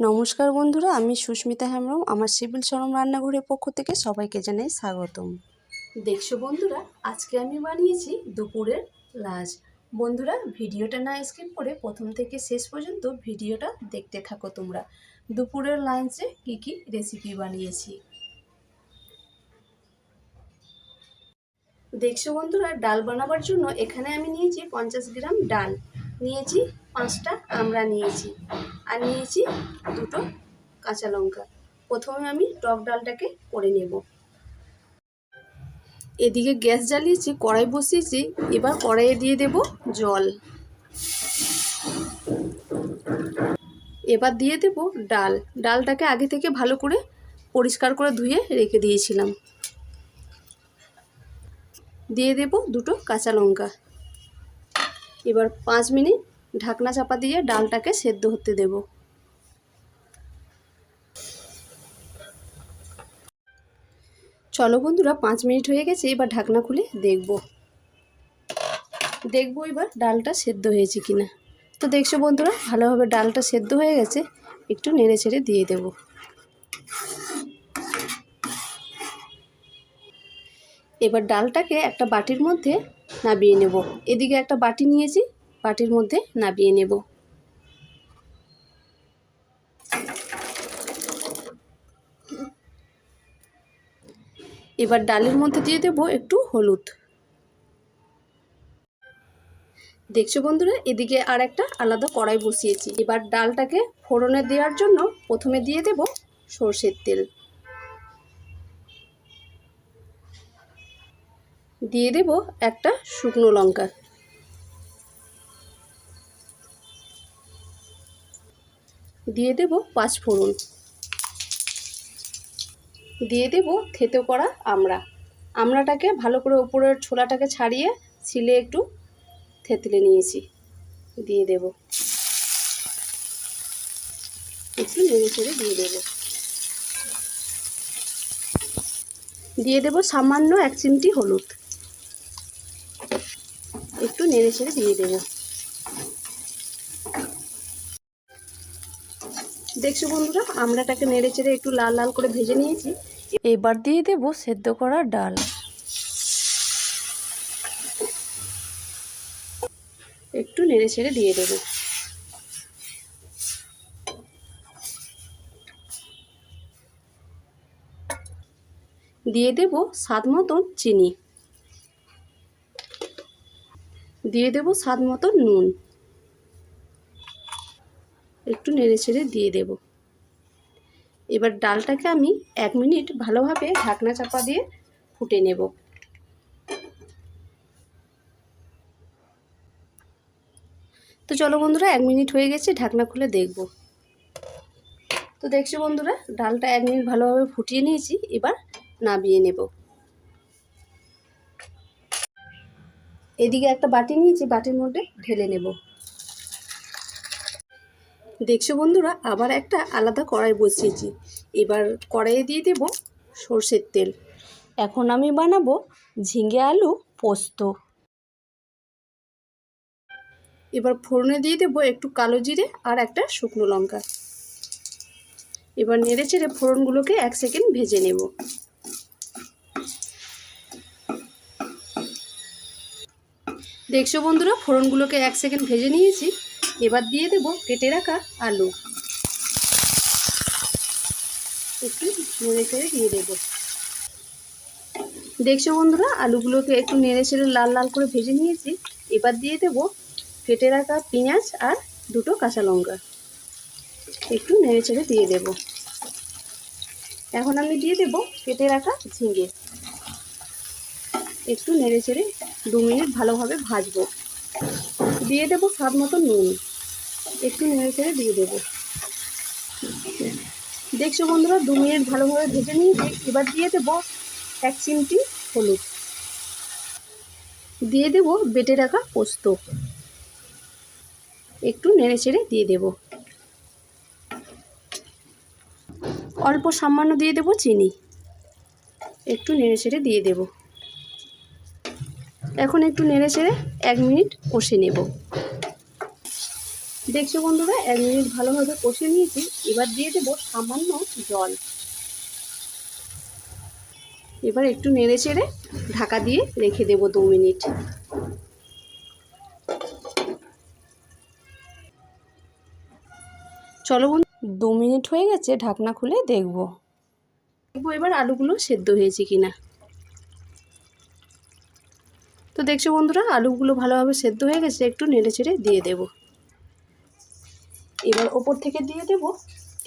নমস্কার বন্ধুরা, আমি সুস্মিতা হেমব্রম, আমার সিভিল সরম রান্নাঘরের পক্ষ থেকে সবাইকে জানাই স্বাগতম। দেখছ বন্ধুরা, আজকে আমি বানিয়েছি দুপুরের লাঞ্চ বন্ধুরা, ভিডিওটা না স্কিপ করে প্রথম থেকে শেষ পর্যন্ত ভিডিওটা দেখতে থাকো তোমরা। দুপুরের লাঞ্চে কি কি রেসিপি বানিয়েছি? দেখছ বন্ধুরা, ডাল বানাবার জন্য এখানে আমি নিয়েছি পঞ্চাশ গ্রাম ডাল। নিয়েছি পাঁচটা আমরা নিয়েছি। আর নিয়েছি দুটো কাঁচা লঙ্কা। প্রথমে আমি টক ডালটাকে করে নেব। এদিকে গ্যাস জ্বালিয়েছি, কড়াই বসিয়েছি, এবার কড়াইয়ে দিয়ে দেব জল। এবার দিয়ে দেব ডাল। ডালটাকে আগে থেকে ভালো করে পরিষ্কার করে ধুয়ে রেখে দিয়েছিলাম। দিয়ে দেব দুটো কাঁচা লঙ্কা। এবার পাঁচ মিনিট ঢাকনা চাপা দিয়ে ডালটাকে সেদ্ধ হতে দেব। চলো বন্ধুরা, পাঁচ মিনিট হয়ে গেছে, এবার ঢাকনা খুলে দেখব। দেখব এবার ডালটা সেদ্ধ হয়েছে কিনা। তো দেখছ বন্ধুরা, ভালোভাবে ডালটা সেদ্ধ হয়ে গেছে, একটু নেড়ে ছেড়ে দিয়ে দেব। এবার ডালটাকে একটা বাটির মধ্যে নাবিয়ে নেব। এদিকে একটা বাটি নিয়েছি বাটির মধ্যে নাবিয়ে নেব। এবার ডালের মধ্যে দিয়ে দেব একটু হলুদ। দেখছ বন্ধুরা, এদিকে আর একটা আলাদা কড়াই বসিয়েছি। এবার ডালটাকে ফোড়নে দেওয়ার জন্য প্রথমে দিয়ে দেব সর্ষের তেল। দিয়ে দেব একটা শুকনো লঙ্কা। দিয়ে দেব পাঁচ ফোড়ন। দিয়ে দেব থেতো করা আমড়া। আমড়াটাকে ভালো করে উপরের ছোলাটাকে ছাড়িয়ে ছিলে একটু থেতলে নিয়েছি। দিয়ে দেব। একটু নেড়ে চেড়ে দিয়ে দেব। দিয়ে দেব সামান্য এক চিমটি হলুদ। একটু নেড়ে চেড়ে দিয়ে দেবো। দেখছ বন্ধুরা আমড়াটাকে নেড়ে চেড়ে একটু লাল লাল করে ভেজে নিয়েছি। এবার দিয়ে দেব সেদ্ধ করা ডাল। একটু নেড়ে ছেড়ে দিয়ে দেব। দিয়ে দেব স্বাদ মতন চিনি। দিয়ে দেব স্বাদ মতন নুন। একটু নেড়ে ছেড়ে দিয়ে দেব। এবার ডালটাকে আমি এক মিনিট ভালোভাবে ঢাকনা চাপা দিয়ে ফুটে নেব। তো চলো বন্ধুরা, এক মিনিট হয়ে গেছে, ঢাকনা খুলে দেখব। তো দেখছি বন্ধুরা, ডালটা এক মিনিট ভালোভাবে ফুটিয়ে নিয়েছি, এবার নাবিয়ে নেব। এদিকে একটা বাটি নিয়েছি, বাটির মধ্যে ঢেলে নেব। দেখছ বন্ধুরা, আবার একটা আলাদা কড়াই বসিয়েছি। এবার কড়াইয়ে দিয়ে দেব সর্ষের তেল। এখন আমি বানাবো ঝিঙে আলু পোস্ত। এবার ফোড়নে দিয়ে দেবো একটু কালো জিরে আর একটা শুকনো লঙ্কা। এবার নেড়ে চেড়ে ফোড়নগুলোকে এক সেকেন্ড ভেজে নেব। দেখছ বন্ধুরা, ফোড়নগুলোকে এক সেকেন্ড ভেজে নিয়েছি। এবার দিয়ে দেব কেটে রাখা আলু। একটু নেড়ে চেড়ে দিয়ে দেব। দেখছ বন্ধুরা, আলুগুলোকে একটু নেড়ে চেড়ে লাল লাল করে ভেজে নিয়েছি। এবার দিয়ে দেব কেটে রাখা পেঁয়াজ আর দুটো কাঁচা লঙ্কা। একটু নেড়ে চেড়ে দিয়ে দেব। এখন আমি দিয়ে দেব কেটে রাখা ঝিঙে। একটু নেড়ে চেড়ে দু মিনিট ভালোভাবে ভাজবো। দিয়ে দেবো স্বাদ মতো নুন। একটু নেড়ে চেড়ে দিয়ে দেবো। দেখছ বন্ধুরা, দু মিনিট ভালোভাবে ভেজে নিয়ে এবার দিয়ে দেবো এক চিমটি হলুদ। দিয়ে দেবো বেটে রাখা পোস্ত। একটু নেড়ে চেড়ে দিয়ে দেব। অল্প সামান্য দিয়ে দেবো চিনি। একটু নেড়ে চেড়ে দিয়ে দেবো। এখন একটু নেড়ে চেড়ে এক মিনিট কষে নেব। দেখছ বন্ধুরা, এক মিনিট ভালোভাবে কষিয়ে নিয়েছি। এবার দিয়ে দেবো সামান্য জল। এবার একটু নেড়ে চেড়ে ঢাকা দিয়ে রেখে দেবো দু মিনিট। চলো বন্ধু, দু মিনিট হয়ে গেছে, ঢাকনা খুলে দেখব। দেখব এবার আলুগুলো সেদ্ধ হয়েছে কিনা। তো দেখছ বন্ধুরা, আলুগুলো ভালোভাবে সেদ্ধ হয়ে গেছে, একটু নেড়ে চেড়ে দিয়ে দেব। এবার ওপর থেকে দিয়ে দেব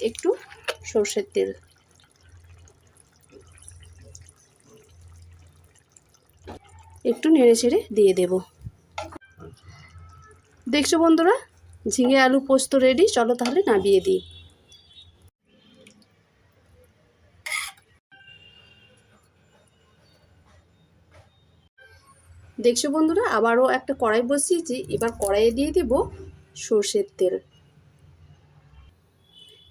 একটু সর্ষের তেল। একটু নেড়ে ছেড়ে দিয়ে দেব। দেখছ বন্ধুরা, ঝিঙে আলু পোস্ত রেডি চলো তাহলে নামিয়ে দিই। দেখছ বন্ধুরা, আবারও একটা কড়াই বসিয়েছি, এবার কড়াইয়ে দিয়ে দেব সর্ষের তেল।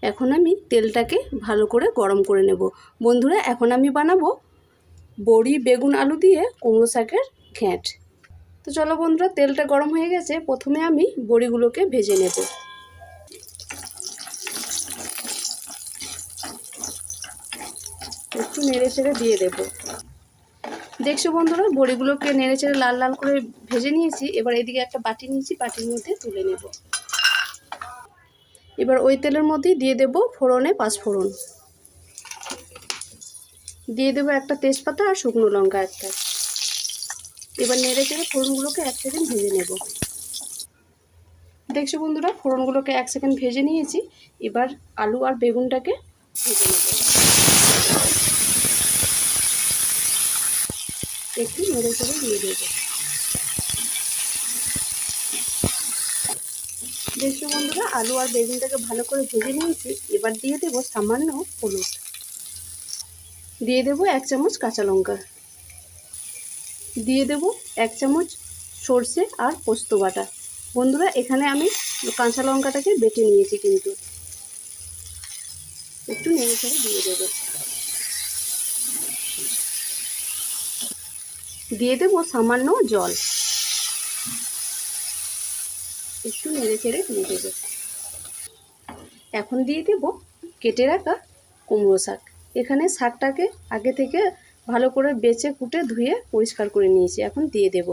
এখন আমি তেলটাকে ভালো করে গরম করে নেব। বন্ধুরা, এখন আমি বানাবো বড়ি, বেগুন, আলু দিয়ে কুমড়ো শাকের ঘ্যাঁট। তো চলো বন্ধুরা, তেলটা গরম হয়ে গেছে। প্রথমে আমি বড়িগুলোকে ভেজে নেব। একটু নেড়ে চেড়ে দিয়ে দেবো। দেখছ বন্ধুরা, বড়িগুলোকে নেড়ে চেড়ে লাল লাল করে ভেজে নিয়েছি। এবার এদিকে একটা বাটি নিয়েছি, বাটির মধ্যে তুলে নেব। এবার ওই তেলের মধ্যেই দিয়ে দেব ফোড়নে পাঁচ ফোড়ন। দিয়ে দেবো একটা তেজপাতা আর শুকনো লঙ্কা একটা। এবার নেড়ে চেড়ে ফোড়নগুলোকে এক সেকেন্ড ভেজে নেব। দেখছ বন্ধুরা, ফোড়নগুলোকে এক সেকেন্ড ভেজে নিয়েছি। এবার আলু আর বেগুনটাকে ভেজে নেব। একটু নেড়ে চেড়ে দিয়ে দেবো। দেখছ বন্ধুরা, আলু আর বেগুনটাকে ভালো করে ভেজে নিয়েছি। এবার দিয়ে দেবো সামান্য হলুদ। দিয়ে দেবো এক চামচ কাঁচা লঙ্কা। দিয়ে দেবো এক চামচ সর্ষে আর পোস্ত বাটা। বন্ধুরা, এখানে আমি কাঁচা লঙ্কাটাকে বেটে নিয়েছি কিন্তু। একটু নেড়ে চেড়ে দিয়ে দেবো। দিয়ে দেব সামান্য জল। একটু নেড়ে চেড়ে দিয়ে দেবো। এখন দিয়ে দেব কেটে রাখা কুমড়ো শাক। এখানে শাকটাকে আগে থেকে ভালো করে বেছে কুটে ধুয়ে পরিষ্কার করে নিয়েছি। এখন দিয়ে দেব।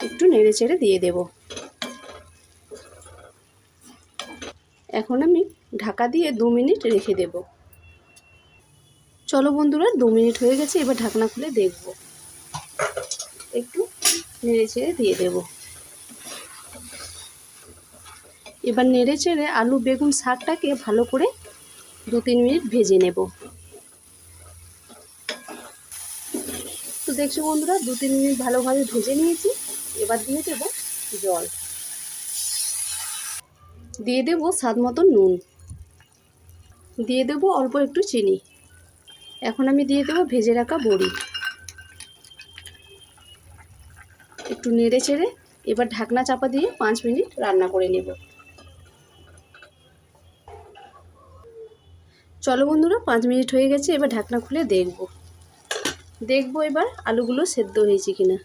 একটু নেড়ে চেড়ে দিয়ে দেব। এখন আমি ঢাকা দিয়ে দু মিনিট রেখে দেব। চলো বন্ধুরা, দু মিনিট হয়ে গেছে, এবার ঢাকনা খুলে দেখব। একটু নেড়ে চেড়ে দিয়ে দেব। এবার নেড়ে চেড়ে আলু, বেগুন শাকটাকে ভালো করে দু তিন মিনিট ভেজে নেব। তো দেখছ বন্ধুরা, দু তিন মিনিট ভালোভাবে ভেজে নিয়েছি। এবার দিয়ে দেব জল। দিয়ে দেব স্বাদ মতো নুন। দিয়ে দেব অল্প একটু চিনি। এখন আমি দিয়ে দেবো ভেজে রাখা বড়ি। একটু নেড়ে চেড়ে এবার ঢাকনা চাপা দিয়ে পাঁচ মিনিট রান্না করে নেব। চলো বন্ধুরা, পাঁচ মিনিট হয়ে গেছে, এবার ঢাকনা খুলে দেখব। দেখব এবার আলুগুলো সেদ্ধ হয়েছে কিনা।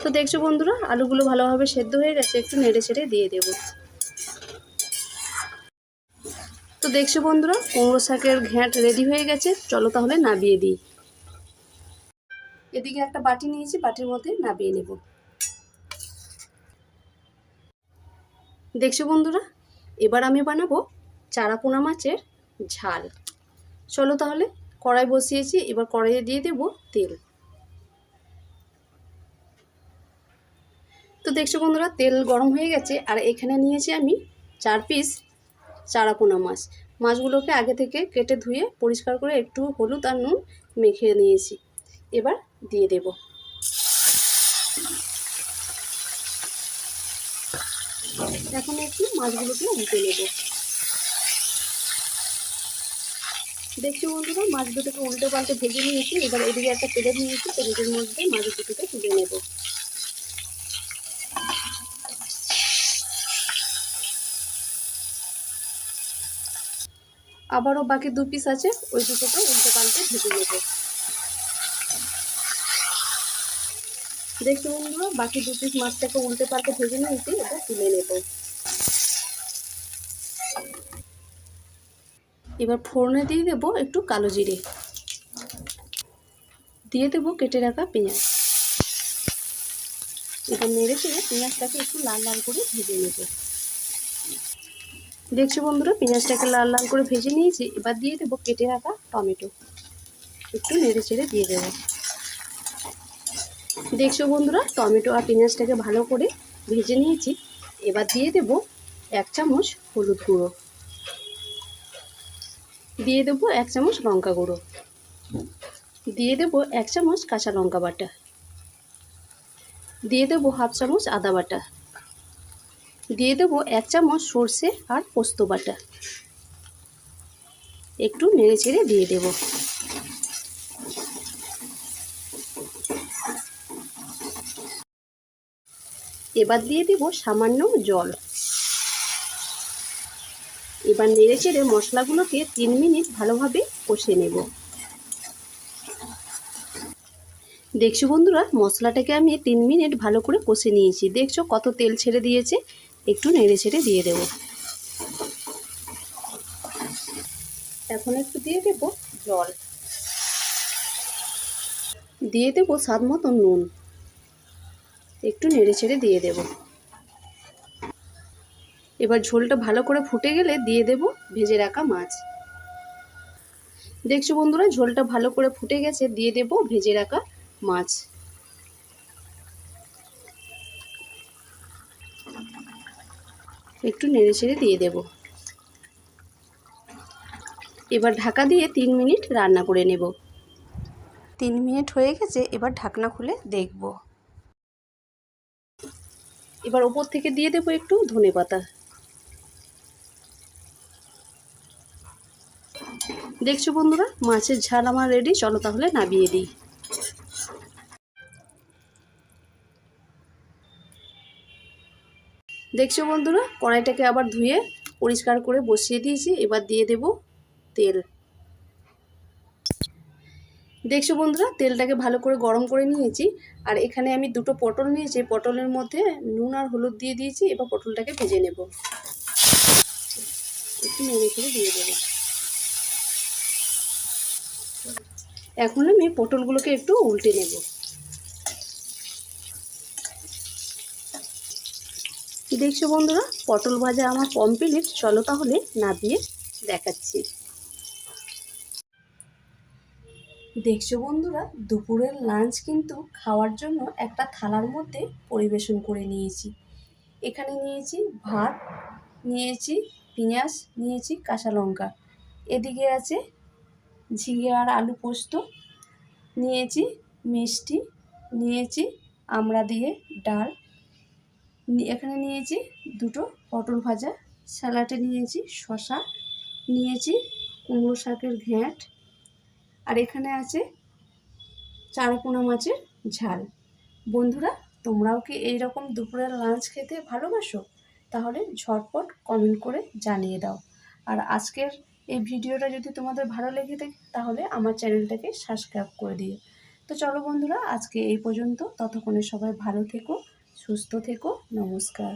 তো দেখছ বন্ধুরা, আলুগুলো ভালোভাবে সেদ্ধ হয়ে গেছে, একটু নেড়ে ছেড়ে দিয়ে দেব। তো দেখছ বন্ধুরা, কুমড়ো শাকের ঘ্যাঁট রেডি হয়ে গেছে, চলো তাহলে নাবিয়ে দিই। এদিকে একটা বাটি নিয়েছি, বাটির মধ্যে নাবিয়ে নেব। দেখছ বন্ধুরা, এবার আমি বানাবো চারাপোনা মাছের ঝাল। চলো তাহলে কড়াই বসিয়েছি, এবার কড়াইয়ে দিয়ে দেব তেল। তো দেখছ বন্ধুরা, তেল গরম হয়ে গেছে, আর এখানে নিয়েছি আমি চার পিস চারাপোনা মাছ। মাছগুলোকে আগে থেকে কেটে ধুয়ে পরিষ্কার করে একটু হলুদ আর নুন মেখে নিয়েছি। এবার দিয়ে দেব। এখন একটু মাছগুলোকে উল্টে নেব। দেখছি বন্ধুরা, মাছ দুটোকে উল্টো পাল্টে ভেজে নিয়েছি, এবার এদিকে একটা প্লেট নিয়েছি প্লেটের মধ্যে মাছ দুটোকে তুলে নেব। আবারও বাকি দু পিস আছে, ওই দুটোকে উল্টো পাল্টে ভেজে নেব। দেখছ বন্ধুরা, বাকি দু পিস মাছটাকে উল্টে পাল্টে ভেজে নিয়েছি এটা তুলে নেব। এবার ফোড়নে দিয়ে দেবো একটু কালো জিরে। দিয়ে দেবো কেটে রাখা পেঁয়াজ। এবার নেড়ে চেড়ে পেঁয়াজটাকে একটু লাল লাল করে ভেজে নেব। দেখছ বন্ধুরা, পেঁয়াজটাকে লাল লাল করে ভেজে নিয়েছি, এবার দিয়ে দেবো কেটে রাখা টমেটো। একটু নেড়ে চেড়ে দিয়ে দেবো। দেখছ বন্ধুরা, টমেটো আর পেঁয়াজটাকে ভালো করে ভেজে নিয়েছি। এবার দিয়ে দেব এক চামচ হলুদ গুঁড়ো। দিয়ে দেবো এক চামচ লঙ্কা গুঁড়ো। দিয়ে দেবো এক চামচ কাঁচা লঙ্কা বাটা। দিয়ে দেবো হাফ চামচ আদা বাটা। দিয়ে দেবো এক চামচ সর্ষে আর পোস্ত বাটা। একটু নেড়ে চেড়ে দিয়ে দেবো। এবার দিয়ে দেবো সামান্য জল। এবার নেড়ে চেড়ে মশলাগুলোকে তিন মিনিট ভালোভাবে কষে নেব। দেখছ বন্ধুরা, মশলাটাকে আমি তিন মিনিট ভালো করে কষে নিয়েছি। দেখছ কত তেল ছেড়ে দিয়েছে? একটু নেড়ে ছেড়ে দিয়ে দেব। এখন একটু দিয়ে দেবো জল। দিয়ে দেবো স্বাদ মতো নুন। একটু নেড়ে ছেড়ে দিয়ে দেব। এবার ঝোলটা ভালো করে ফুটে গেলে দিয়ে দেব ভেজে রাখা মাছ। দেখছ বন্ধুরা, ঝোলটা ভালো করে ফুটে গেছে, দিয়ে দেব ভেজে রাখা মাছ। একটু নেড়ে ছেড়ে দিয়ে দেব। এবার ঢাকা দিয়ে তিন মিনিট রান্না করে নেব। তিন মিনিট হয়ে গেছে, এবার ঢাকনা খুলে দেখব। এবার ওপর থেকে দিয়ে দেবো একটু ধনে পাতা দেখছ বন্ধুরা? মাছের ঝাল আমার রেডি চলো তাহলে নামিয়ে দিই। দেখছ বন্ধুরা? কড়াইটাকে আবার ধুয়ে পরিষ্কার করে বসিয়ে দিয়েছি, এবার দিয়ে দেব তেল। দেখছ বন্ধুরা? তেলটাকে ভালো করে গরম করে নিয়েছি, আর এখানে আমি দুটো পটল নিয়েছি পটলের মধ্যে নুন আর হলুদ দিয়ে দিয়েছি, এবার পটলটাকে ভেজে নেব। একটু নেড়ে করে দিয়ে দেবো। এখন আমি পটলগুলোকে একটু উল্টে নেব। দেখছ বন্ধুরা? পটল ভাজা আমার কমপ্লিট চলো তাহলে নামিয়ে দেখাচ্ছি। দেখছ বন্ধুরা? দুপুরের লাঞ্চ কিন্তু খাওয়ার জন্য একটা থালার মধ্যে পরিবেশন করে নিয়েছি। এখানে নিয়েছি ভাত, নিয়েছি পেঁয়াজ, নিয়েছি কাঁচা লঙ্কা। এদিকে আছে ঝিঙে আর আলু পোস্ত, নিয়েছি মিষ্টি, নিয়েছি আমড়া দিয়ে ডাল এখানে নিয়েছি দুটো পটল ভাজা, স্যালাডে নিয়েছি শশা নিয়েছি কুমড়ো শাকের ঘ্যাঁট, আর এখানে আছে চারাপোনা মাছের ঝাল। বন্ধুরা, তোমরাও কি এইরকম দুপুরের লাঞ্চ খেতে ভালোবাসো? তাহলে ঝটপট কমেন্ট করে জানিয়ে দাও। আর আজকের এই ভিডিওটা যদি তোমাদের ভালো লেগে থাকে, তাহলে আমার চ্যানেলটাকে সাবস্ক্রাইব করে দিও। তো চলো বন্ধুরা, আজকে এই পর্যন্ত। ততক্ষণে সবাই ভালো থেকো, সুস্থ থেকো। নমস্কার।